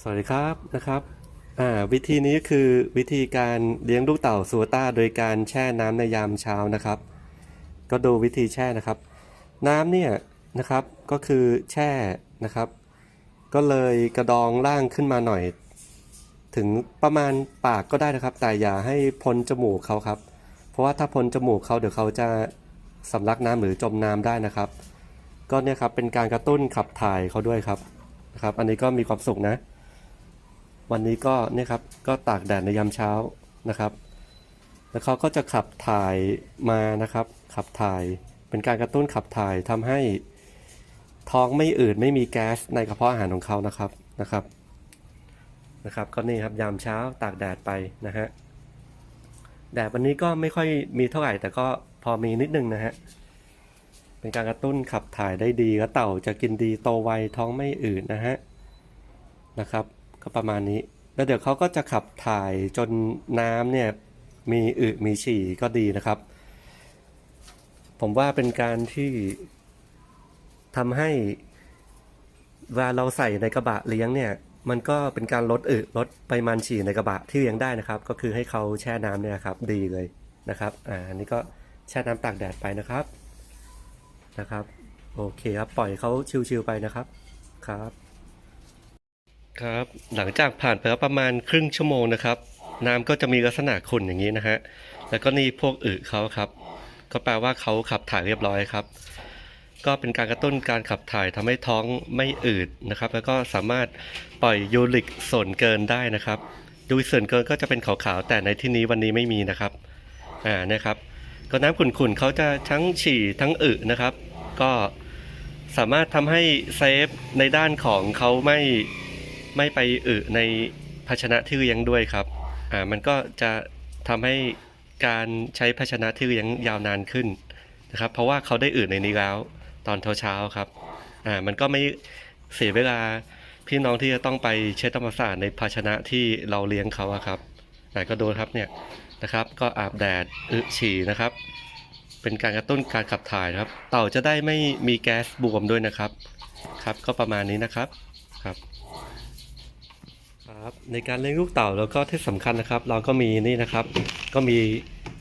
สวัสดีครับนะครับวิธีนี้คือวิธีการเลี้ยงลูกเต่าซูต้า โดยการแช่น้ำในยามเช้านะครับ ก็ดูวิธีแช่นะครับ น้ำเนี่ยนะครับก็คือแช่นะครับ ก็เลยกระดองล่างขึ้นมาหน่อย ถึงประมาณปากก็ได้นะครับ แต่อย่าให้พ้นจมูกเขาครับ เพราะว่าถ้าพ้นจมูกเขาเดี๋ยวเขาจะสำลักน้ำหรือจมน้ำได้นะครับ ก็เนี่ยครับเป็นการกระตุ้นขับถ่ายเขาด้วยครับนะครับ อันนี้ก็มีความสุขนะ วันนี้ก็เนี่ยครับก็ตากแดดในยามเช้านะครับ แล้วเขาก็จะขับถ่ายมานะครับ ขับถ่ายเป็นการกระตุ้นขับถ่ายทำให้ท้องไม่อืดไม่มีแก๊สในกระเพาะอาหารของเขานะครับนะครับนะครับก็นี่ครับยามเช้าตากแดดไปนะฮะแดดวันนี้ก็ไม่ค่อยมีเท่าไหร่ แต่ก็พอมีนิดนึงนะฮะเป็นการกระตุ้นขับถ่ายได้ดีแล้วเต่าจะกินดีโตไวท้องไม่อืดนะฮะนะครับ ก็ประมาณนี้ แล้วเดี๋ยวเขาก็จะขับถ่ายจนน้ำเนี่ยมีอึมีฉี่ก็ดีนะครับ ผมว่าเป็นการที่ทำให้เวลาเราใส่ในกระบะเลี้ยงเนี่ย มันก็เป็นการลดอึลดปริมาณฉี่ในกระบะที่เลี้ยงได้นะครับ ก็คือให้เขาแช่น้ำเนี่ยครับ ดีเลยนะครับ อ่าอันนี้ก็แช่น้ำตากแดดไปนะครับนะครับ โอเคครับ ปล่อยเขาชิวๆไปนะครับครับ ครับ หลังจากผ่านไปแล้วประมาณครึ่งชั่วโมงนะครับ น้ำก็จะมีลักษณะขุ่นอย่างนี้นะฮะ แล้วก็นี่พวกอึเขาครับ ก็แปลว่าเขาขับถ่ายเรียบร้อยครับ ก็เป็นการกระตุ้นการขับถ่ายทำให้ท้องไม่อืดนะครับ แล้วก็สามารถปล่อยยูริกส่วนเกินได้นะครับยูริกส่วนเกินก็จะเป็นขาวๆแต่ในที่นี้วันนี้ไม่มีนะครับ อ่านะครับ ก็น้ำขุ่นๆเขาจะทั้งฉี่ทั้งอึนะครับ ก็สามารถทำให้เซฟในด้านของเขาไม่ ไม่ไปอึในภาชนะที่เลี้ยงด้วยครับอ่ามันก็จะทำให้การใช้ภาชนะที่เลี้ยงยาวนานขึ้นนะครับ เพราะว่าเขาได้อึในนี้แล้วตอนเช้าๆครับอ่ามันก็ไม่เสียเวลาพี่น้องที่จะต้องไปเช็ดทำความสะอาดในภาชนะที่เราเลี้ยงเขาครับอ่าก็ดูครับเนี่ยนะครับ ก็อาบแดดอึฉี่นะครับ เป็นการกระตุ้นการขับถ่ายครับ เต่าจะได้ไม่มีแก๊สบวมด้วยนะครับ ครับ ก็ประมาณนี้นะครับครับ ครับในการเลี้ยงลูกเต่าแล้วก็ที่สำคัญนะครับ เราก็มีนี่นะครับ ก็มี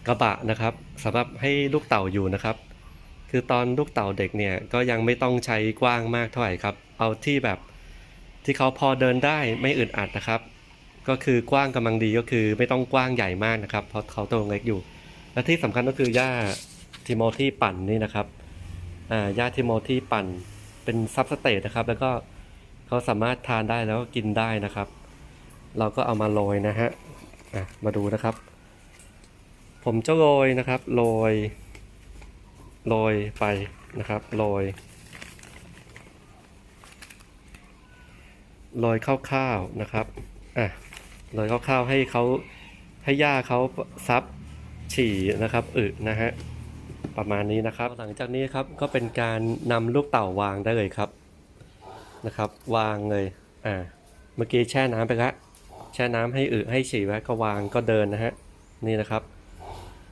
กระบะนะครับสำหรับให้ลูกเต่าอยู่นะครับ คือตอนลูกเต่าเด็กเนี่ยก็ยังไม่ต้องใช้กว้างมากเท่าไหร่ครับ เอาที่แบบที่เขาพอเดินได้ไม่อึดอัดนะครับ ก็คือกว้างกำลังดีก็คือไม่ต้องกว้างใหญ่มากนะครับ เพราะเขาตัวเล็กอยู่ และที่สำคัญก็คือหญ้าทิโมธีปั่นนี่นะครับอ่าหญ้าทิโมธีปั่นเป็นซับสเตทนะครับ แล้วก็เขาสามารถทานได้แล้วก็กินได้นะครับ เราก็เอามาโรยนะฮะะมาดูนะครับ ผมจะโรยนะครับโรยโรยไปนะครับโรยโรยคร่าวๆนะครับอะโรยคร่าวๆให้เขาให้หญ้าเขาซับฉี่นะครับอึนะฮะประมาณนี้นะครับ หลังจากนี้ครับก็เป็นการนำลูกเต่าวางได้เลยครับนะครับ วางเลยอ่าเมื่อกี้แช่น้ำไปแล้ว แช่น้ำให้อึให้ฉี่ไว้ก็วางก็เดินนะฮะนี่นะครับ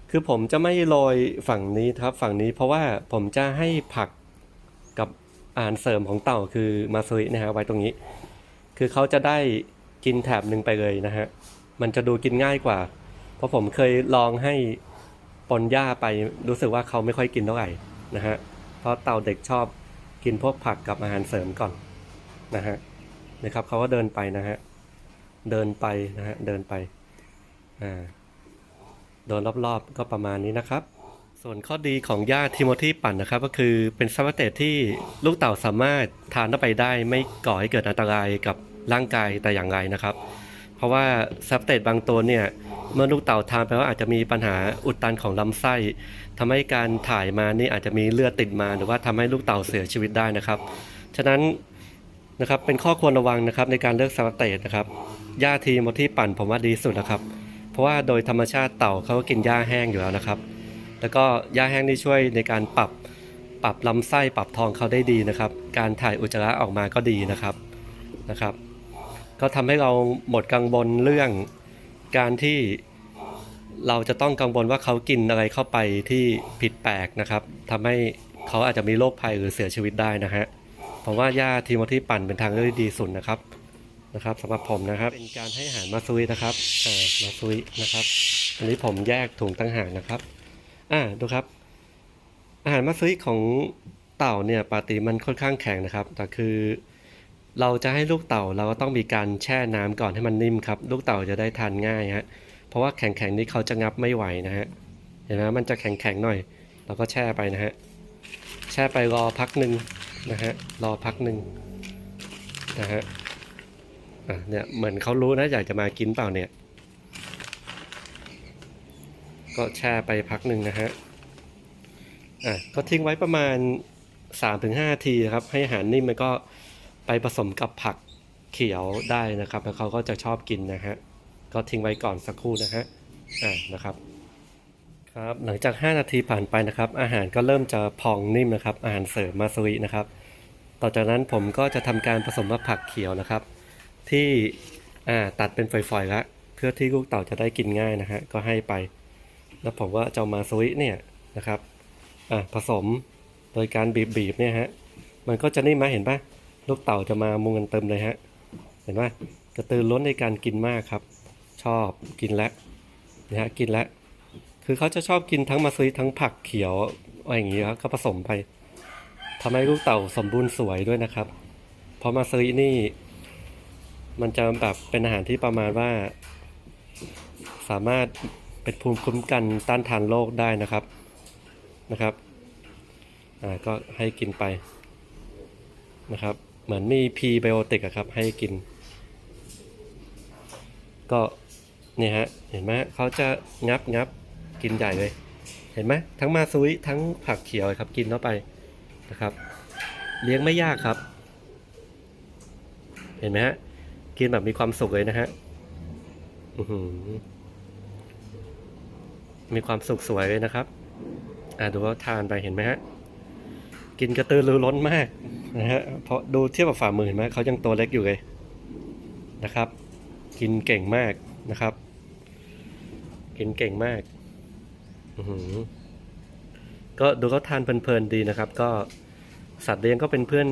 คือผมจะไม่โรยฝั่งนี้ครับฝั่งนี้เพราะว่าผมจะให้ผักกับอาหารเสริมของเต่าคือมาซุยนะฮะไว้ตรงนี้ คือเขาจะได้กินแถบหนึ่งไปเลยนะฮะมันจะดูกินง่ายกว่า เพราะผมเคยลองให้ปนหญ้าไปรู้สึกว่าเขาไม่ค่อยกินเท่าไหร่นะฮะเพราะเต่าเด็กชอบกินพวกผักกับอาหารเสริมก่อนนะฮะนะครับเขาก็เดินไปนะฮะ เดินไปนะฮะเดินไปอ่าเดินรอบๆก็ประมาณนี้นะครับ ส่วนข้อดีของหญ้าทิโมธีปั่นนะครับ ก็คือเป็นซับสเตทที่ลูกเต่าสามารถทานเข้าไปได้ ไม่ก่อให้เกิดอันตรายกับร่างกายแต่อย่างไรนะครับ เพราะว่าซับสเตทบางตัวเนี่ยเมื่อลูกเต่าทานไปว่าอาจจะมีปัญหาอุดตันของลำไส้ทำให้การถ่ายมานี่อาจจะมีเลือดติดมา หรือว่าทำให้ลูกเต่าเสียชีวิตได้นะครับ ฉะนั้น นะครับเป็นข้อควรระวังนะครับในการเลือกสารเตตนะครับหญ้าทีมที่ปั่นผมว่าดีสุดนะครับ เพราะว่าโดยธรรมชาติเต่าเขาก็กินหญ้าแห้งอยู่แล้วนะครับ แล้วก็หญ้าแห้งนี่ช่วยในการปรับปรับลำไส้ปรับท้องเขาได้ดีนะครับ การถ่ายอุจจาระออกมาก็ดีนะครับนะครับ ก็ทำให้เราหมดกังวลเรื่องการที่เราจะต้องกังวลว่าเขากินอะไรเข้าไปที่ผิดแปลกนะครับทำให้เขาอาจจะมีโรคภัยหรือเสียชีวิตได้นะฮะ ผมว่าหญ้าทีโมธีปั่นเป็นทางเลือกที่ดีสุดนะครับนะครับสำหรับผมนะครับเป็นการให้อาหารมาซุยนะครับอ่ามาซุยนะครับอันนี้ผมแยกถุงตั้งหากนะครับอ่าดูครับ อาหารมาซุยของเต่าเนี่ยปกติมันค่อนข้างแข็งนะครับ แต่คือเราจะให้ลูกเต่าเราก็ต้องมีการแช่น้ำก่อนให้มันนิ่มครับ ลูกเต่าจะได้ทานง่ายฮะเพราะว่าแข็งๆนี้เขาจะงับไม่ไหวนะฮะเห็นไหมมันจะแข็งๆหน่อย เราก็แช่ไปนะฮะแช่ไปรอพักหนึ่ง นะฮะรอพักหนึ่งนะฮะอะเนี่ยเหมือนเขารู้นะอยากจะมากินเปล่าเนี่ย ก็แช่ไปพักหนึ่งนะฮะอะก็ทิ้งไว้ประมาณ 3-5 นาทีครับ ให้อาหารนิ่มมันก็ไปผสมกับผักเขียวได้นะครับ แล้วเขาก็จะชอบกินนะฮะ ก็ทิ้งไว้ก่อนสักครู่นะฮะ อ่า นะครับ ครับหลังจาก 5 นาทีผ่านไปนะครับ อาหารก็เริ่มจะพองนิ่มนะครับ อาหารเสริมมาซุยนะครับ ต่อจากนั้นผมก็จะทำการผสมกับผักเขียวนะครับ ที่ตัดเป็นฝอยๆแล้วเพื่อที่ลูกเต่าจะได้กินง่ายนะฮะก็ให้ไป แล้วผมก็จะมาซุยเนี่ยนะครับผสมโดยการบีบๆเนี่ยฮะมันก็จะนิ่มไหมเห็นปะลูกเต่าจะมามุงกันเต็มเลยฮะเห็นปะกระตือร้นในการกินมากครับ ชอบกินแล้วนะฮะกินแล้ว คือเขาจะชอบกินทั้งมาซุยทั้งผักเขียวอะไรอย่างงี้ครับก็ผสมไปทำให้ลูกเต่าสมบูรณ์สวยด้วยนะครับ เพราะมาซุยนี่ มันจะแบบเป็นอาหารที่ประมาณว่า สามารถเป็นภูมิคุ้มกันต้านทานโรคได้นะครับนะครับอ่าก็ให้กินไปนะครับ เหมือนมีพรีไบโอติกอะครับ ให้กิน ก็เนี่ยฮะเห็นไหมเขาจะงับงับ กินใหญ่เลย เห็นไหมทั้งมาซุยทั้งผักเขียวครับกินเข้าไปนะครับ เลี้ยงไม่ยากครับ เห็นไหมฮะกินแบบมีความสุขเลยนะฮะมีความสุขสวยเลยนะครับ อ่าดูว่าทานไปเห็นไหมฮะ กินกระตือรือร้นมากนะฮะ เพราะดูเทียบกับฝ่ามือเห็นไหมเขายังตัวเล็กอยู่เลยนะครับ กินเก่งมากนะครับ กินเก่งมาก ก็ดูเขาทานเพลินๆดีนะครับ ก็สัตว์เลี้ยงก็เป็นเพื่อน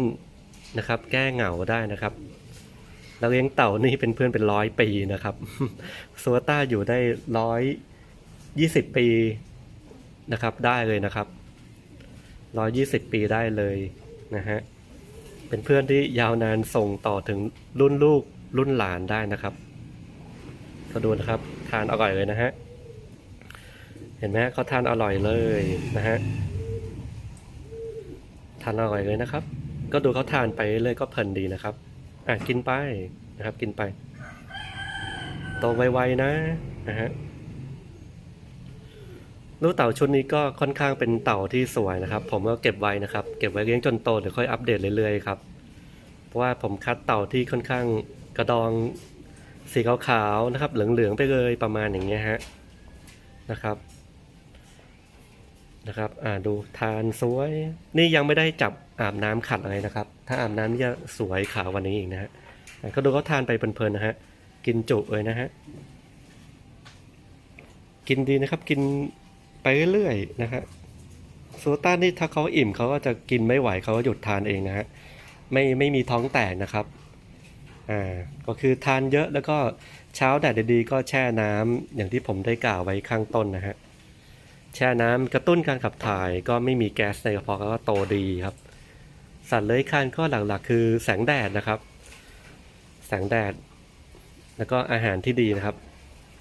นะครับ แก้เหงาได้นะครับเราเลี้ยงเต่านี่เป็นเพื่อนเป็นร้อยปีนะครับซัวต้าอยู่ได้ร้อยยี่สิบปีนะครับได้เลยนะครับร้อยยี่สิบปีได้เลยนะฮะเป็นเพื่อนที่ยาวนานส่งต่อถึงรุ่นลูกรุ่นหลานได้นะครับก็ดูนะครับ ทานอร่อยเลยนะฮะ เห็นไหมเขาทานอร่อยเลยนะฮะทานอร่อยเลยนะครับ ก็ดูเขาทานไปเรื่อยก็เพลินดีนะครับอะกินไปนะครับ กินไปโตไวๆนะนะฮะลูกเต่าชุดนี้ก็ค่อนข้างเป็นเต่าที่สวยนะครับ ผมก็เก็บไว้นะครับ เก็บไว้เลี้ยงจนโตเดี๋ยวค่อยอัปเดตเรื่อยๆครับเพราะว่าผมคัดเต่าที่ค่อนข้างกระดองสีขาวๆนะครับ เหลืองๆไปเลยประมาณอย่างเงี้ยฮะนะครับ นะครับ อ่าดูทานสวย นี่ยังไม่ได้จับอาบน้ำขัดอะไรนะครับ ถ้าอาบน้ำนี่จะสวยขาววันนี้อีกนะฮะอะก็ดูเขาทานไปเพลินๆนะฮะ กินจุเลยนะฮะ กินดีนะครับกินไปเรื่อยๆนะฮะโซต้านี่ถ้าเขาอิ่มเขาก็จะกินไม่ไหวเขาก็หยุดทานเองนะฮะ ไม่ไม่มีท้องแตกนะครับ อ่า ก็คือทานเยอะแล้วก็เช้าแดดดีๆก็แช่น้ำอย่างที่ผมได้กล่าวไว้ข้างต้นนะฮะ แช่น้ำกระตุ้นการขับถ่ายก็ไม่มีแก๊สในกระเพาะก็โตดีครับ สัตว์เลื้อยคลานก็หลักๆ คือแสงแดดนะครับ แสงแดด แล้วก็อาหารที่ดีนะครับ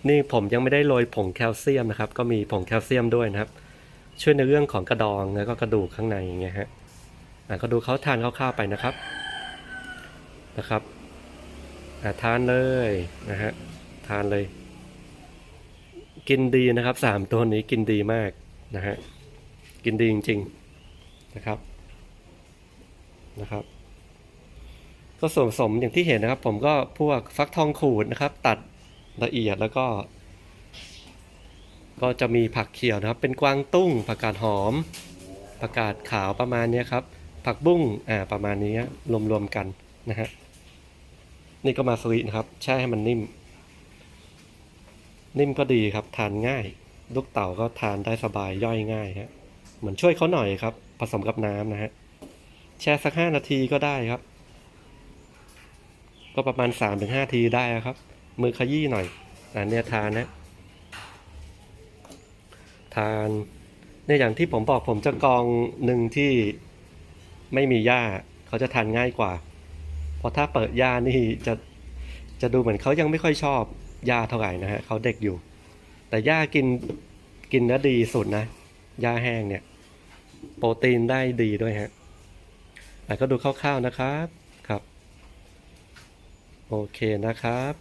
นี่ผมยังไม่ได้โรยผงแคลเซียมนะครับ ก็มีผงแคลเซียมด้วยนะครับ ช่วยในเรื่องของกระดองแล้วก็กระดูกข้างในอย่างเงี้ยฮะอะก็ดูเขาทานคร่าวๆไปนะครับนะครับอะทานเลยนะฮะทานเลย กินดีนะครับสามตัวนี้กินดีมากนะฮะกินดีจริง ๆนะครับนะครับ ก็ส่วนผสมอย่างที่เห็นนะครับ ผมก็พวกฟักทองขูดนะครับ ตัดละเอียดแล้วก็ ก็จะมีผักเขียวนะครับ เป็นกวางตุ้งผักกาดหอมผักกาดขาวประมาณนี้ครับ ผักบุ้งอ่าประมาณนี้รวมๆกันนะฮะนี่ก็มาสวีทนะครับ แช่ให้มันนิ่ม นิ่มก็ดีครับทานง่าย ลูกเต่าก็ทานได้สบายย่อยง่ายฮะเหมือนช่วยเขาหน่อยครับ ผสมกับน้ำนะฮะแช่สักห้านาทีก็ได้ครับ ก็ประมาณ3-5ทีได้ครับ มือขยี้หน่อยอันเนี้ยทานนะ ทานเนี่ยอย่างที่ผมบอกผมจะกองหนึ่งที่ไม่มีหญ้าเขาจะทานง่ายกว่า เพราะถ้าเปิดหญ้านี่จะจะดูเหมือนเขายังไม่ค่อยชอบ หญ้าเท่าไหร่นะฮะเขาเด็กอยู่ แต่หญ้ากินกินแล้วดีสุดนะหญ้าแห้งเนี่ย โปรตีนได้ดีด้วยฮะแต่ก็ดูคร่าวๆนะครับครับ โอเคนะครับ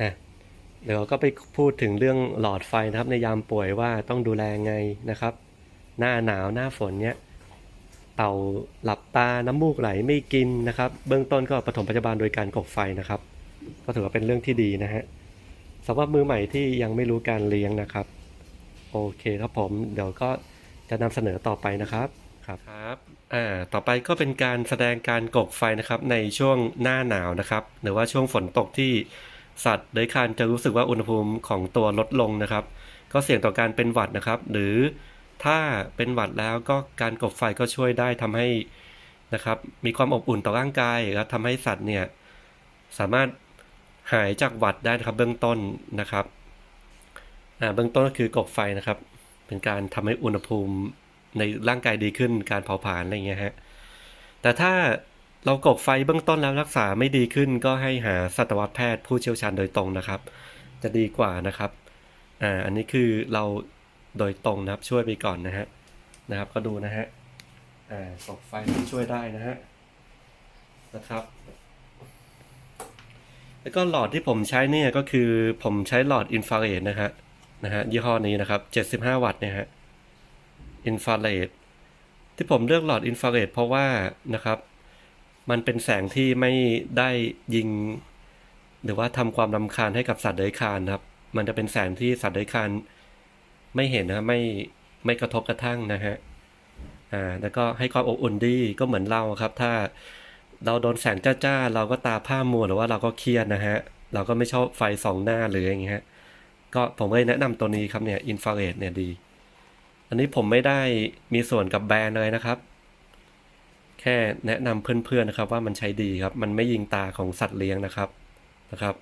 อะเดี๋ยวก็ไปพูดถึงเรื่องหลอดไฟนะครับ ในยามป่วยว่าต้องดูแลไงนะครับ หน้าหนาวหน้าฝนเนี้ยเต่าหลับตาน้ำมูกไหลไม่กินนะครับ เบื้องต้นก็ปฐมพยาบาลโดยการกบไฟนะครับ ก็ถือว่าเป็นเรื่องที่ดีนะฮะสำหรับมือใหม่ที่ยังไม่รู้การเลี้ยงนะครับ โอเคครับผม เดี๋ยวก็จะนำเสนอต่อไปนะครับครับครับอ่าต่อไปก็เป็นการแสดงการกบไฟนะครับในช่วงหน้าหนาวนะครับ หรือว่าช่วงฝนตกที่สัตว์เลื้อยคลานจะรู้สึกว่าอุณหภูมิของตัวลดลงนะครับ ก็เสี่ยงต่อการเป็นหวัดนะครับ หรือถ้าเป็นหวัดแล้วก็การกบไฟก็ช่วยได้ทำให้นะครับ มีความอบอุ่นต่อร่างกายและทำให้สัตว์เนี่ยสามารถ หายจากหวัดได้นะครับเบื้องต้นนะครับเบื้องต้นก็คือกบไฟนะครับ เป็นการทำให้อุณหภูมิในร่างกายดีขึ้นการเผาผลาญอะไรเงี้ยฮะแต่ถ้าเรากบไฟเบื้องต้นแล้วรักษาไม่ดีขึ้นก็ให้หาสัตวแพทย์ผู้เชี่ยวชาญโดยตรงนะครับ จะดีกว่านะครับอ่าอันนี้คือเราโดยตรงนะครับช่วยไปก่อนนะฮะนะครับ ก็ดูนะฮะอ่ากบไฟที่ช่วยได้นะฮะนะครับ แล้วก็หลอดที่ผมใช้เนี่ยก็คือผมใช้หลอดอินฟราเรดนะฮะนะฮะยี่ห้อนี้นะครับ75 วัตต์เนี่ยฮะอินฟราเรดที่ผมเลือกหลอดอินฟราเรดเพราะว่านะครับ มันเป็นแสงที่ไม่ได้ยิง หรือว่าทำความรำคาญให้กับสัตว์เลื้อยคลานครับ มันจะเป็นแสงที่สัตว์เลื้อยคลานไม่เห็นนะไม่ไม่กระทบกระทั่งนะฮะอ่าแล้วก็ให้ความอบอุ่นดีก็เหมือนเราครับ ถ้า เราโดนแสงจ้าๆ เราก็ตาผ้ามัวหรือว่าเราก็เครียดนะฮะ เราก็ไม่ชอบไฟสองหน้าหรืออย่างเงี้ยฮะก็ผมเลยแนะนำตัวนี้ครับเนี่ยอินฟราเรดเนี่ยดี อันนี้ผมไม่ได้มีส่วนกับแบรนด์เลยนะครับ แค่แนะนำเพื่อนๆนะครับ ว่ามันใช้ดีครับ มันไม่ยิงตาของสัตว์เลี้ยงนะครับนะครับ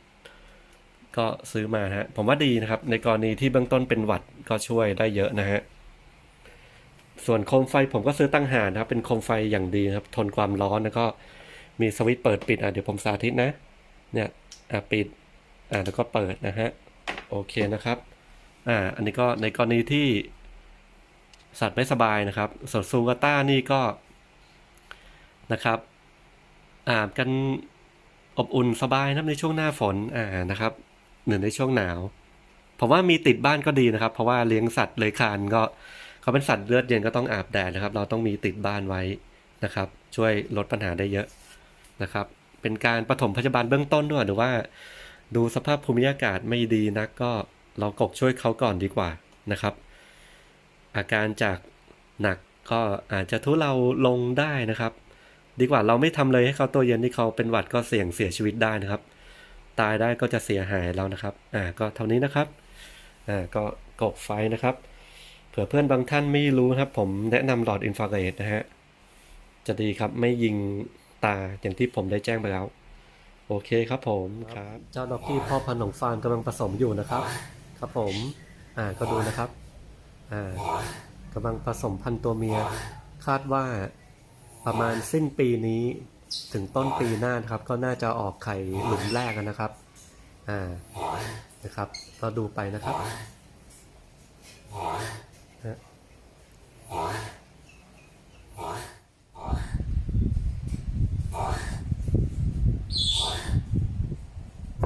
ก็ซื้อมาฮะผมว่าดีนะครับ ในกรณีที่เบื้องต้นเป็นหวัดก็ช่วยได้เยอะนะฮะส่วนโคมไฟผมก็ซื้อตั้งหานะครับ เป็นโคมไฟอย่างดีครับ ทนความร้อนแล้วก็ มีสวิตช์เปิดปิดอะเดี๋ยวผมสาธิตนะ เนี่ยอะปิดอะแล้วก็เปิดนะฮะโอเคนะครับอ่าอันนี้ก็ในกรณีที่สัตว์ไม่สบายนะครับส่วนซูกาต้านี่ก็นะครับอาบกันอบอุ่นสบายนะในช่วงหน้าฝนอ่านะครับหรือในช่วงหนาวผมว่ามีติดบ้านก็ดีนะครับ เพราะว่าเลี้ยงสัตว์เลยคานก็เขาเป็นสัตว์เลือดเย็นก็ต้องอาบแดดนะครับ เราต้องมีติดบ้านไว้นะครับ ช่วยลดปัญหาได้เยอะ นะครับ เป็นการปฐมพยาบาลเบื้องต้นด้วยหรือว่า ดูสภาพภูมิอากาศไม่ดีนักก็เรากกช่วยเขาก่อนดีกว่านะครับ อาการจากหนักก็อาจจะทุเลาลงได้นะครับ ดีกว่าเราไม่ทำเลยให้เขาตัวเย็นที่เขาเป็นหวัดก็เสี่ยงเสียชีวิตได้นะครับ ตายได้ก็จะเสียหายแล้วนะครับอ่าก็เท่านี้นะครับอ่าก็กบไฟนะครับเผื่อเพื่อนบางท่านไม่รู้นะครับ ผมแนะนำหลอดอินฟราเรดนะฮะจะดีครับไม่ยิง ตาอย่างที่ผมได้แจ้งไปแล้ว โอเคครับผมครับ เจ้าดอกกี้พ่อพันธุ์ของฟาร์มกำลังผสมอยู่นะครับ ครับผม อ่าก็ดูนะครับ อ่ากำลังผสมพันธุ์ตัวเมีย คาดว่าประมาณสิ้นปีนี้ถึงต้นปีหน้านะครับ ก็น่าจะออกไข่หลุมแรกกันนะครับ อ่านะครับก็ดูไปนะครับฮะ